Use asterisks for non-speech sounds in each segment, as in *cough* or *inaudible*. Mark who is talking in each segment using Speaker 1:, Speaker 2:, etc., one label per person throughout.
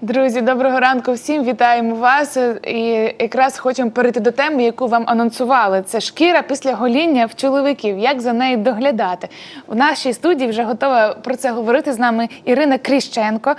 Speaker 1: Друзі, доброго ранку всім. Вітаємо вас. І якраз хочемо перейти до теми, яку вам анонсували. Це шкіра після гоління в чоловіків. Як за нею доглядати? У нашій студії вже готова про це говорити з нами Ірина Кріщенко,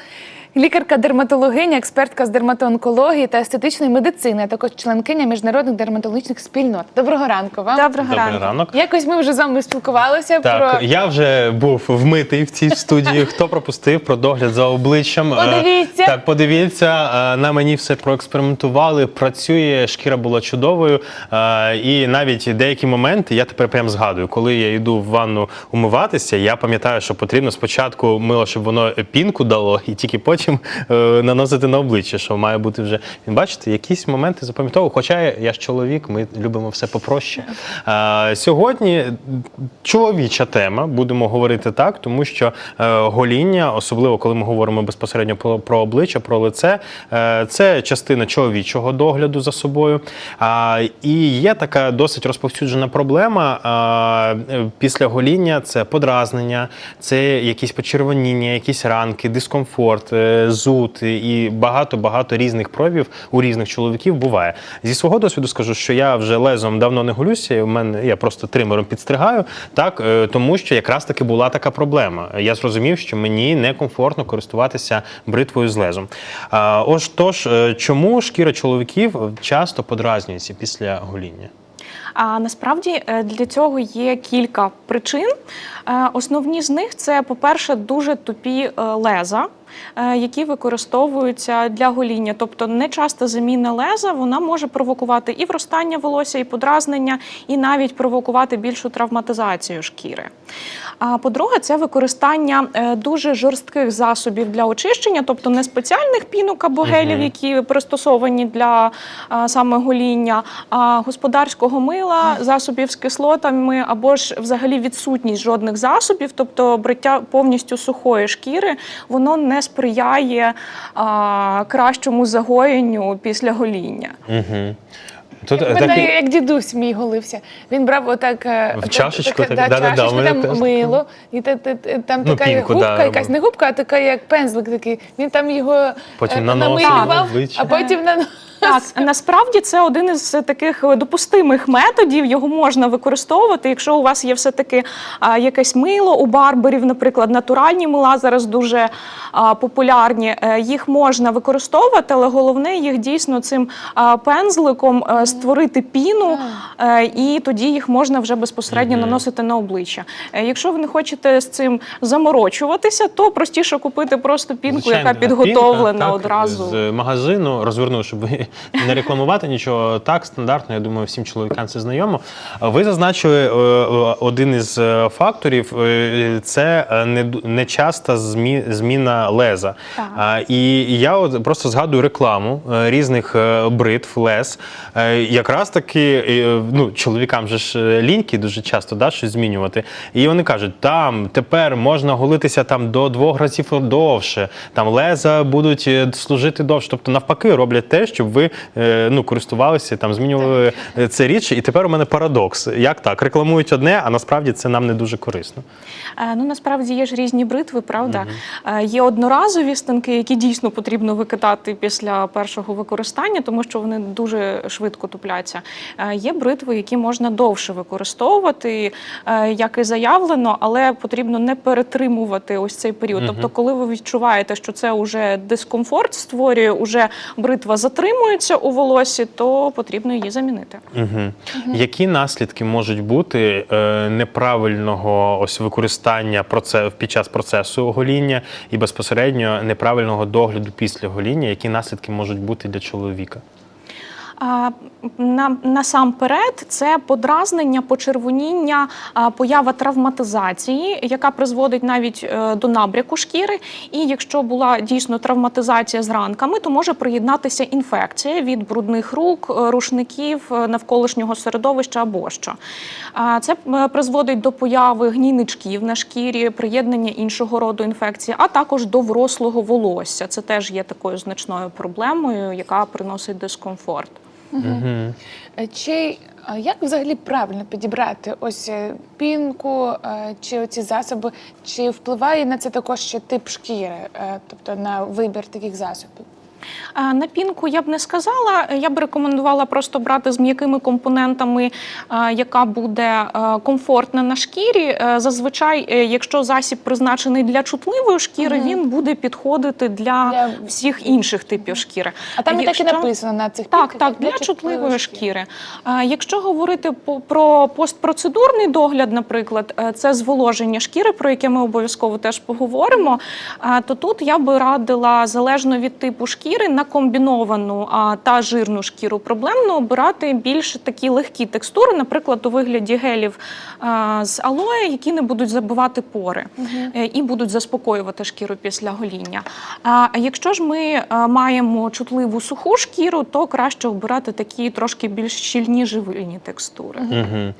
Speaker 1: лікарка дерматологиня, експертка з дерматоонкології та естетичної медицини, а також членкиня міжнародних дерматологічних спільнот. Доброго ранку вам.
Speaker 2: Доброго
Speaker 3: Добрий
Speaker 2: ранку.
Speaker 3: ранок.
Speaker 1: Якось ми вже з вами спілкувалися
Speaker 3: Так,
Speaker 1: про
Speaker 3: я вже був вмитий в цій *laughs* студії. Хто пропустив про догляд за обличчям? Е,
Speaker 1: Подивіться.
Speaker 3: Так, подивіться. Е, На мені все проекспериментували. Працює, шкіра була чудовою. Е, І навіть деякі моменти я тепер прям згадую, коли я йду в ванну умиватися, я пам'ятаю, що потрібно спочатку мило, щоб воно пінку дало, і тільки потім е, наносити на обличчя, що має бути вже. Він бачите, якісь моменти запам'ятовую. Хоча я, ж чоловік, ми любимо все попроще. Е, Сьогодні чоловіча тема, будемо говорити так, тому що е, гоління, особливо коли ми говоримо безпосередньо про, про обличчя, про лице, е, це частина чоловічого догляду за собою. А, і є така досить розповсюджена проблема е, після гоління це подразнення, це якісь почервоніння, якісь ранки, дискомфорт, е, зуд і багато-багато різних проявів у різних чоловіків буває. Зі свого досвіду скажу, що я вже лезом давно не голюся. У мене я просто тримером підстригаю, так е, тому що якраз таки була така проблема. Я зрозумів, що мені некомфортно користуватися бритвою з лезом. Ось тож, е, чому шкіра чоловіків часто подразнюється після гоління?
Speaker 2: А насправді е, для цього є кілька причин. Основні з них це, по-перше, дуже тупі леза. Е, Які використовуються для гоління, тобто нечаста заміна леза, вона може провокувати і вростання волосся, і подразнення, і навіть провокувати більшу травматизацію шкіри. А по-друге, це використання е, дуже жорстких засобів для очищення, тобто не спеціальних пінок або гелів, які пристосовані для саме гоління, а господарського мила, засобів з кислотами, або ж взагалі відсутність жодних засобів, тобто бриття повністю сухої шкіри, воно не сприяє а, кращому загоєнню після гоління.
Speaker 3: Угу. Тут
Speaker 1: мене
Speaker 3: так...
Speaker 1: як дідусь мій голився. Він брав отак е,
Speaker 3: В чашечку
Speaker 1: так,
Speaker 3: так,
Speaker 1: да, чашечку,
Speaker 3: мене
Speaker 1: там
Speaker 3: теж
Speaker 1: мило, і та, та, та- там
Speaker 3: Ну,
Speaker 1: така
Speaker 3: пінку,
Speaker 1: губка,
Speaker 3: да,
Speaker 1: якась не губка, а така як пензлик такий. Він там його
Speaker 3: Потім
Speaker 1: е, намилював, а потім наносив.
Speaker 2: Так, насправді це один із таких допустимих методів. Його можна використовувати, якщо у вас є все таки якесь мило у барберів, наприклад, натуральні мила зараз дуже а, популярні. Е, Їх можна використовувати, але головне їх дійсно цим а, пензликом е, створити піну, е, і тоді їх можна вже безпосередньо наносити на обличчя. Якщо ви не хочете з цим заморочуватися, то простіше купити просто пінку,
Speaker 3: Звичайно,
Speaker 2: яка підготовлена
Speaker 3: пінка, так,
Speaker 2: одразу.
Speaker 3: з магазину. Розверну, щоб ви не рекламувати нічого. Так, стандартно, я думаю, всім чоловікам це знайомо. Ви зазначили е, е, один із е, факторів це нечаста зміна леза.
Speaker 2: Так.
Speaker 3: І я от просто згадую рекламу різних бритв, лез. Якраз таки ну, чоловікам же ж ліньки дуже часто да, щось змінювати. І вони кажуть, там тепер можна голитися там до двох разів довше, там леза будуть служити довше. Тобто, навпаки, роблять те, щоб ви е, ну, користувалися, там, змінювали е, це річ. І тепер у мене парадокс. Як так? Рекламують одне, а насправді це нам не дуже корисно.
Speaker 2: Е, Ну насправді є ж різні бритви, правда? Е, Є одноразові станки, які дійсно потрібно викидати після першого використання, тому що вони дуже швидко тупляться. Є бритви, які можна довше використовувати, як і заявлено, але потрібно не перетримувати ось цей період. Тобто, коли ви відчуваєте, що це вже дискомфорт створює, уже бритва затримується у волосі, то потрібно її замінити.
Speaker 3: Угу. Які наслідки можуть бути е, неправильного ось використання проце, під час процесу гоління і безпосередньо неправильного догляду після гоління? Які наслідки можуть бути для чоловіка?
Speaker 2: Насамперед, це подразнення, почервоніння, поява травматизації, яка призводить навіть е, до набряку шкіри. І якщо була дійсно травматизація з ранками, то може приєднатися інфекція від брудних рук, е, рушників, е, навколишнього середовища або що. Це призводить до появи гнійничків на шкірі, приєднання іншого роду інфекції, а також до врослого волосся. Це теж є такою значною проблемою, яка приносить дискомфорт.
Speaker 3: Угу.
Speaker 1: Чи як взагалі правильно підібрати ось е, пінку е, чи оці засоби? Чи впливає на це також ще тип шкіри, е, тобто на вибір таких засобів?
Speaker 2: На пінку я б не сказала. Я б рекомендувала просто брати з м'якими компонентами, яка буде комфортна на шкірі. Е, Зазвичай, е, якщо засіб призначений для чутливої шкіри, він буде підходити для,
Speaker 1: Для-
Speaker 2: всіх інших типів шкіри.
Speaker 1: А там і так і написано на цих
Speaker 2: Так,
Speaker 1: пінках,
Speaker 2: так, для чутливої шкіри. Е, Якщо говорити про постпроцедурний догляд, наприклад, е, це зволоження шкіри, про яке ми обов'язково теж поговоримо, то тут я би радила залежно від типу шкіри на комбіновану а, та жирну шкіру проблемно обирати більш такі легкі текстури, наприклад, у вигляді гелів е, з алоє, які не будуть забивати пори е, і будуть заспокоювати шкіру після гоління. А якщо ж ми е, маємо чутливу суху шкіру, то краще обирати такі трошки більш щільні живильні текстури.
Speaker 3: Угу.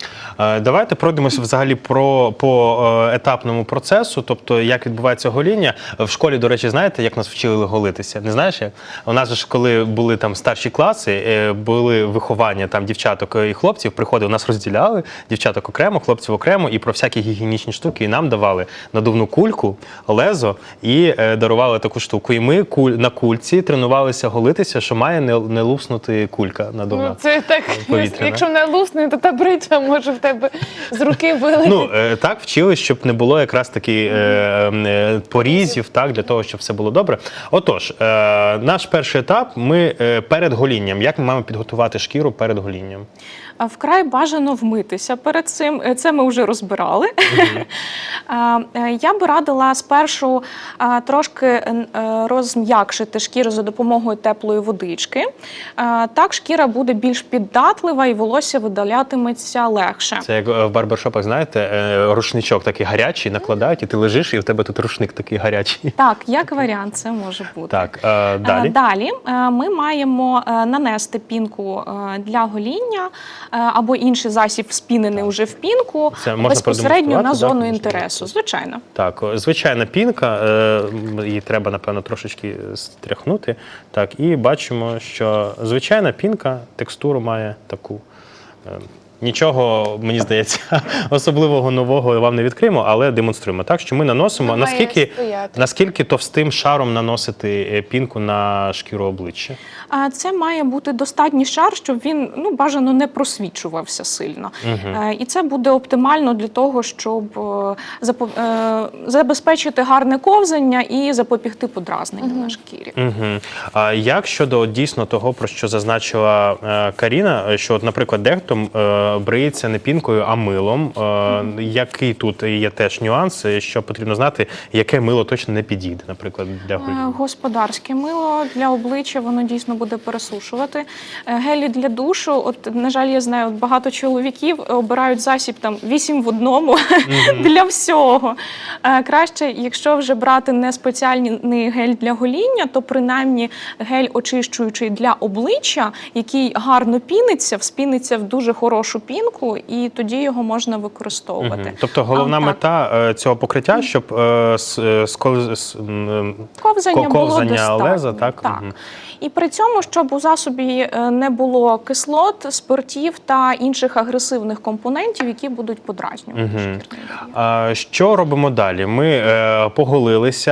Speaker 3: Давайте пройдемося взагалі про по етапному процесу, тобто як відбувається гоління. В школі, до речі, знаєте, як нас вчили голитися? Не знаєш як? У нас же ж, коли були там старші класи, е, були виховання там дівчаток і хлопців, приходили, нас розділяли, дівчаток окремо, хлопців окремо, і про всякі гігієнічні штуки. І нам давали надувну кульку, лезо і е, дарували таку штуку. І ми куль на кульці тренувалися голитися, що має не, не луснути кулька надувна.
Speaker 1: Ну, це так,
Speaker 3: Повітряна.
Speaker 1: якщо не лусне, то та бритва може в тебе з руки вилетіти.
Speaker 3: Ну е, так вчили, щоб не було якраз таки е, е, порізів, так для того, щоб все було добре. Отож, е, наш перший етап. Ми е, перед голінням. Як ми маємо підготувати шкіру перед голінням?
Speaker 2: Вкрай бажано вмитися перед цим. Е, Це ми вже розбирали. *laughs* А, е, Я би радила спершу трошки е, розм'якшити шкіру за допомогою теплої водички. Так шкіра буде більш піддатлива і волосся видалятиметься легше.
Speaker 3: Це як в барбершопах, знаєте, рушничок такий гарячий, накладають, і ти лежиш, і в тебе тут рушник такий гарячий.
Speaker 2: Так, як варіант, це може бути.
Speaker 3: Так, далі.
Speaker 2: Далі ми маємо нанести пінку для гоління або інший засіб спінений уже в пінку
Speaker 3: Це можна
Speaker 2: безпосередньо на зону
Speaker 3: так,
Speaker 2: інтересу. Звичайно.
Speaker 3: Так, звичайна пінка, е, її треба, напевно, трошечки стряхнути. Так, і бачимо, що звичайна пінка текстуру має таку. Нічого, мені здається, *laughs* особливого нового вам не відкриємо, але демонструємо. Так, що ми наносимо
Speaker 1: Вона
Speaker 3: наскільки,
Speaker 1: стояти.
Speaker 3: наскільки товстим шаром наносити е, пінку на шкіру обличчя.
Speaker 2: А це має бути достатній шар, щоб він ну бажано не просвічувався сильно. Е, І це буде оптимально для того, щоб е, е, забезпечити гарне ковзання і запобігти подразненню на шкірі.
Speaker 3: Угу. А як щодо дійсно того, про що зазначила е, Каріна, що, от, наприклад, дехто е, бриється не пінкою, а милом. Е, Який тут є теж нюанс, що потрібно знати, яке мило точно не підійде, наприклад, для
Speaker 2: Е. Господарське мило для обличчя воно дійсно буде пересушувати. Е, Гелі для душу. От на жаль, я знаю, от багато чоловіків обирають засіб там 8 в одному *laughs* для всього. Краще, якщо вже брати не спеціальний гель для гоління, то принаймні гель очищуючий для обличчя, який гарно піниться, вспіниться в дуже хорошу пінку, і тоді його можна використовувати.
Speaker 3: Угу. Тобто головна
Speaker 2: А,
Speaker 3: мета так. цього покриття, щоб е, с- с, с-
Speaker 2: ковзання,
Speaker 3: Ковзання
Speaker 2: було достатньо.
Speaker 3: леза, так?
Speaker 2: так.
Speaker 3: Мгм.
Speaker 2: І при цьому, щоб у засобі е, не було кислот, спиртів та інших агресивних компонентів, які будуть подразнювати
Speaker 3: Мгм.
Speaker 2: шкірний.
Speaker 3: А, Що робимо далі? Ми е, поголилися.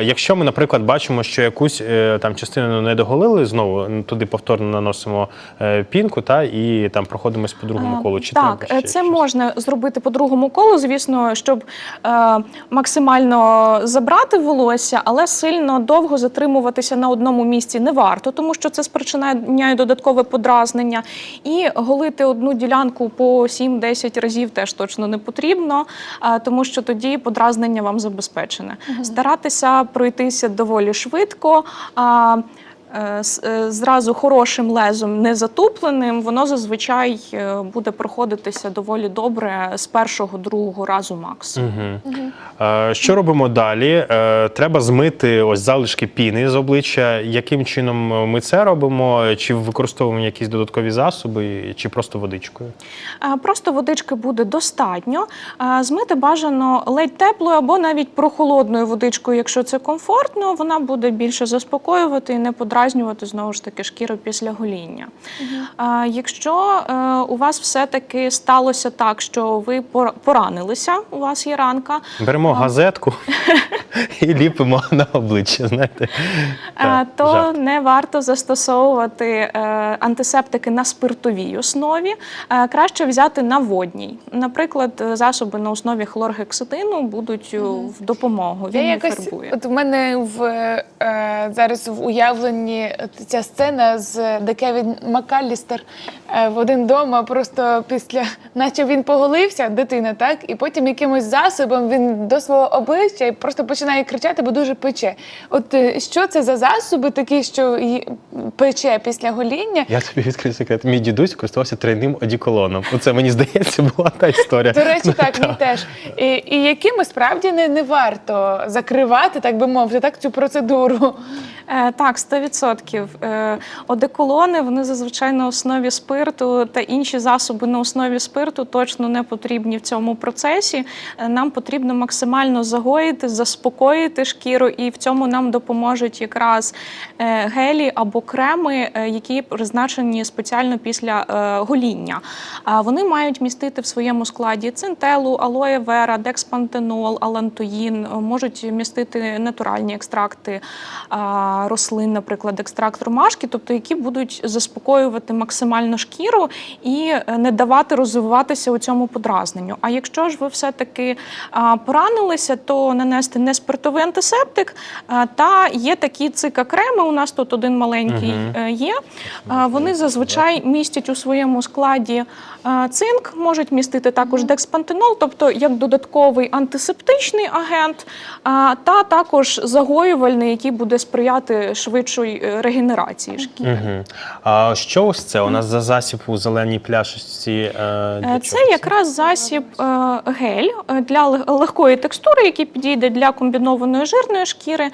Speaker 3: Е, якщо ми, наприклад, бачимо, що якусь е, там частину не доголили, знову туди повторно наносимо е, пінку та і там проходимось по другому
Speaker 2: Е,
Speaker 3: колу. Чи
Speaker 2: так, е,
Speaker 3: ще
Speaker 2: це
Speaker 3: щось?
Speaker 2: можна зробити по другому колу, звісно, щоб е, максимально забрати волосся, але сильно довго затримуватися на одному місці не варто, тому що це спричиняє додаткове подразнення. І голити одну ділянку по 7-10 разів теж точно не потрібно, е, тому що тоді подразнення вам забезпечене. Старатися пройтися доволі швидко. Е, е, Зразу хорошим лезом, не затупленим, воно зазвичай е, буде проходитися доволі добре з першого другого разу максимум.
Speaker 3: Мгм. Е, Що робимо далі? Треба змити ось залишки піни з обличчя. Яким чином ми це робимо? Чи використовуємо якісь додаткові засоби, чи просто водичкою?
Speaker 2: Просто водички буде достатньо. Змити бажано ледь теплою або навіть прохолодною водичкою, якщо це комфортно, вона буде більше заспокоювати і не подразнювати подразнювати знову ж таки шкіру після гоління. А, якщо е, у вас все-таки сталося так, що ви пор- поранилися, у вас є ранка,
Speaker 3: Беремо газетку і ліпимо на обличчя. Знаєте,
Speaker 2: Е, то
Speaker 3: жарт.
Speaker 2: не варто застосовувати е, антисептики на спиртовій основі. Е, Краще взяти на водній. Наприклад, засоби на основі хлоргексидину будуть в допомогу.
Speaker 1: Я
Speaker 2: не
Speaker 1: якось,
Speaker 2: фарбує.
Speaker 1: от в мене в е, зараз в уявленні от ця сцена з де Кевін Макалістер е, в один дома, просто після, наче він поголився, дитина, так, і потім якимось засобом він до свого обличчя і просто починає кричати, бо дуже пече. От е, що це за засоби такі, що пече після гоління?
Speaker 3: Я тобі відкрию секрет. Мій дідусь користувався тройним одіколоном. Оце мені здається, була та історія.
Speaker 1: До речі, так, мій теж. І, і якими справді не, не варто закривати, так би мовити, так цю процедуру.
Speaker 2: Е, Так, 100%. Е, Одеколони вони зазвичай на основі спирту та інші засоби на основі спирту точно не потрібні в цьому процесі. Е, Нам потрібно максимально загоїти, заспокоїти шкіру, і в цьому нам допоможуть якраз е, гелі або креми, які призначені спеціально після гоління. Вони мають містити в своєму складі цинтелу, алоє вера, декспантенол, алантоїн, можуть містити натуральні екстракти рослин, наприклад, екстракт ромашки, тобто які будуть заспокоювати максимально шкіру і е, не давати розвиватися у цьому подразненню. А якщо ж ви все-таки поранилися, то нанести не спиртовий антисептик, та є такі цикакреми. У нас тут один маленький е, є. Вони зазвичай містять у своєму складі цинк, можуть містити також декспантенол, тобто як додатковий антисептичний агент, а, та також загоювальний, який буде сприяти швидшої е, регенерації шкіри.
Speaker 3: Угу. А що ось це? У нас за засіб у зеленій пляшечці. Е,
Speaker 2: Е, Це
Speaker 3: чого
Speaker 2: якраз засіб е, гель е, для легкої текстури, який підійде для комбінованої жирної шкіри.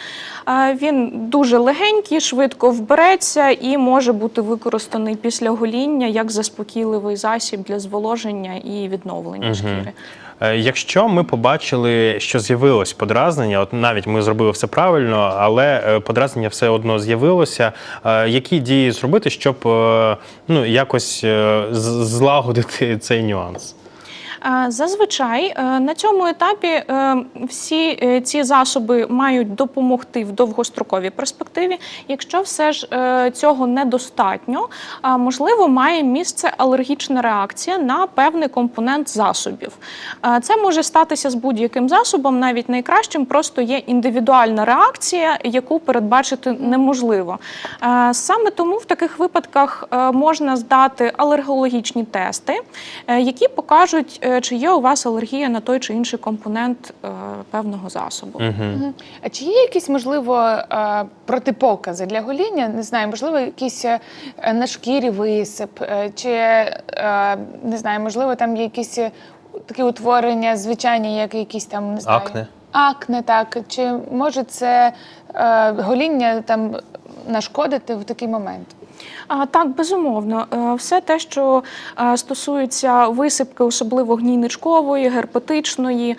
Speaker 2: Е, Він дуже легенький, швидко вбереться і може бути використаний після гоління як заспокійливий засіб для зволоження і відновлення шкіри.
Speaker 3: Е, Якщо ми побачили, що з'явилось подразнення, от навіть ми зробили все правильно, але е, подразнення все одно з'явилося. е, Які дії зробити, щоб ну якось злагодити цей нюанс?
Speaker 2: Зазвичай е, на цьому етапі е, всі е, ці засоби мають допомогти в довгостроковій перспективі. Якщо все ж цього недостатньо, можливо, має місце алергічна реакція на певний компонент засобів. Це може статися з будь-яким засобом, навіть найкращим, просто є індивідуальна реакція, яку передбачити неможливо. Саме тому в таких випадках можна здати алергологічні тести, які покажуть, чи є у вас алергія на той чи інший компонент е, певного засобу.
Speaker 1: Мгм. А чи є якісь, можливо, е, протипокази для гоління? Не знаю, можливо, якісь е, на шкірі висип, е, чи е, не знаю, можливо, там є якісь е, такі утворення, звичайні, як якісь там не знаю,
Speaker 3: Акне?
Speaker 1: Акне, так. Чи може це е, гоління там нашкодити в такий момент?
Speaker 2: А, так, безумовно, Е, все те, що е, стосується висипки, особливо гнійничкової, герпетичної,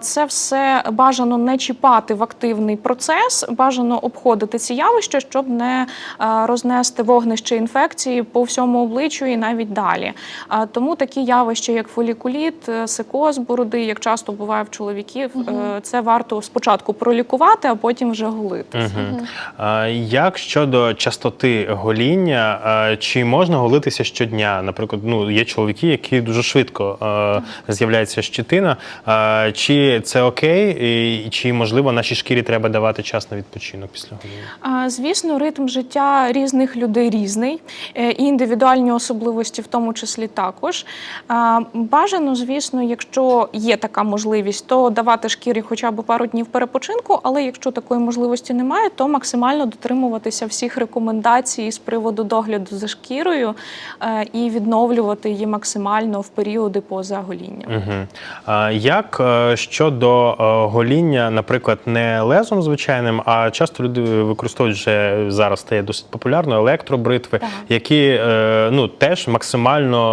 Speaker 2: це все бажано не чіпати в активний процес, бажано обходити ці явища, щоб не е, рознести вогнище інфекції по всьому обличчю і навіть далі. А, Тому такі явища, як фолікуліт, сикоз бороди, як часто буває в чоловіків, е, це варто спочатку пролікувати, а потім вже голити.
Speaker 3: Мгм. А, Як щодо частоти гоління, а, чи можна голитися щодня? Наприклад, ну є чоловіки, які дуже швидко е, з'являється щетина. Чи це окей, і чи можливо нашій шкірі треба давати час на відпочинок після гоління?
Speaker 2: Звісно, ритм життя різних людей різний, е, і індивідуальні особливості в тому числі також. Бажано, звісно, якщо є така можливість, то давати шкірі хоча б пару днів перепочинку, але якщо такої можливості немає, то максимально дотримуватися всіх рекомендацій з приводу догляду за шкірою е, і відновлювати її максимально в періоди поза голінням.
Speaker 3: Угу. Як е, щодо е, гоління, наприклад, не лезом звичайним, а часто люди використовують вже зараз стає досить популярно електробритви,
Speaker 2: Так.
Speaker 3: які ну теж максимально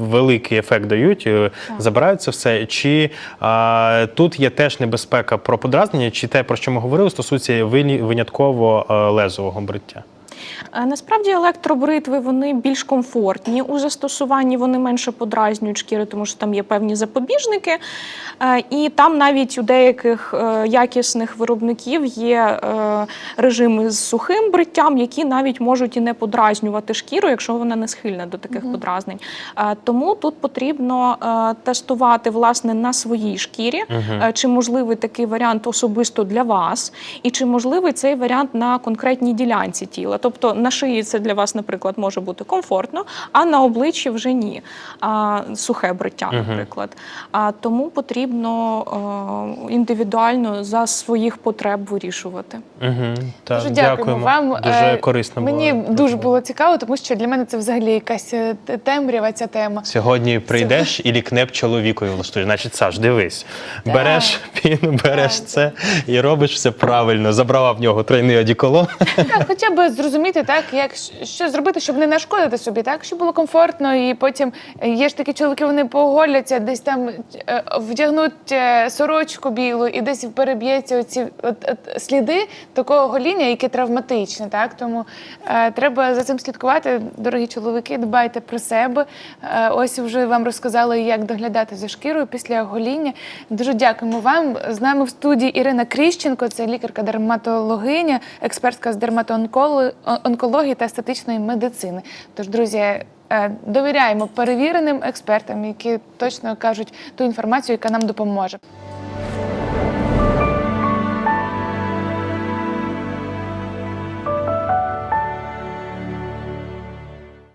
Speaker 3: великий ефект дають, е, забирають це все. Чи тут є теж небезпека про подразнення, чи те, про що ми говорили, стосується винятково лезового бриття?
Speaker 2: Е, Насправді електробритви вони більш комфортні у застосуванні, вони менше подразнюють шкіри, тому що там є певні запобіжники. Е, І там навіть у деяких е, якісних виробників є режими з сухим бриттям, які навіть можуть і не подразнювати шкіру, якщо вона не схильна до таких подразнень. Е, Тому тут потрібно тестувати власне на своїй шкірі, е, чи можливий такий варіант особисто для вас, і чи можливий цей варіант на конкретній ділянці тіла. Тобто на шиї це для вас, наприклад, може бути комфортно, а на обличчі вже ні. А, сухе бриття, наприклад. А, тому потрібно е, індивідуально за своїх потреб вирішувати.
Speaker 3: Угу.
Speaker 1: Дуже дякуємо вам.
Speaker 3: Дуже
Speaker 1: Е,
Speaker 3: корисно
Speaker 1: Мені
Speaker 3: було.
Speaker 1: дуже було цікаво, тому що для мене це взагалі якась е, темрява ця тема.
Speaker 3: Сьогодні прийдеш і лікнеп чоловікові влаштуєш. Значить, Саш, дивись, береш піну, береш
Speaker 1: Так.
Speaker 3: це і робиш все правильно. Забрала в нього тройний одіколон.
Speaker 1: Так, хоча б зрозуміти, так як що зробити, щоб не нашкодити собі, так щоб було комфортно, і потім є ж такі чоловіки, вони поголяться, десь там е, вдягнуть е, сорочку білу, і десь переб'ється оці от, от, сліди такого гоління, яке травматичне. Так тому е, треба за цим слідкувати. Дорогі чоловіки, дбайте про себе. Е, ось вже вам розказали, як доглядати за шкірою після гоління. Дуже дякуємо вам. З нами в студії Ірина Кріщенко, це лікарка-дерматологиня, експертка з дерматоонкології та естетичної медицини. Тож, друзі, е, довіряємо перевіреним експертам, які точно кажуть ту інформацію, яка нам допоможе.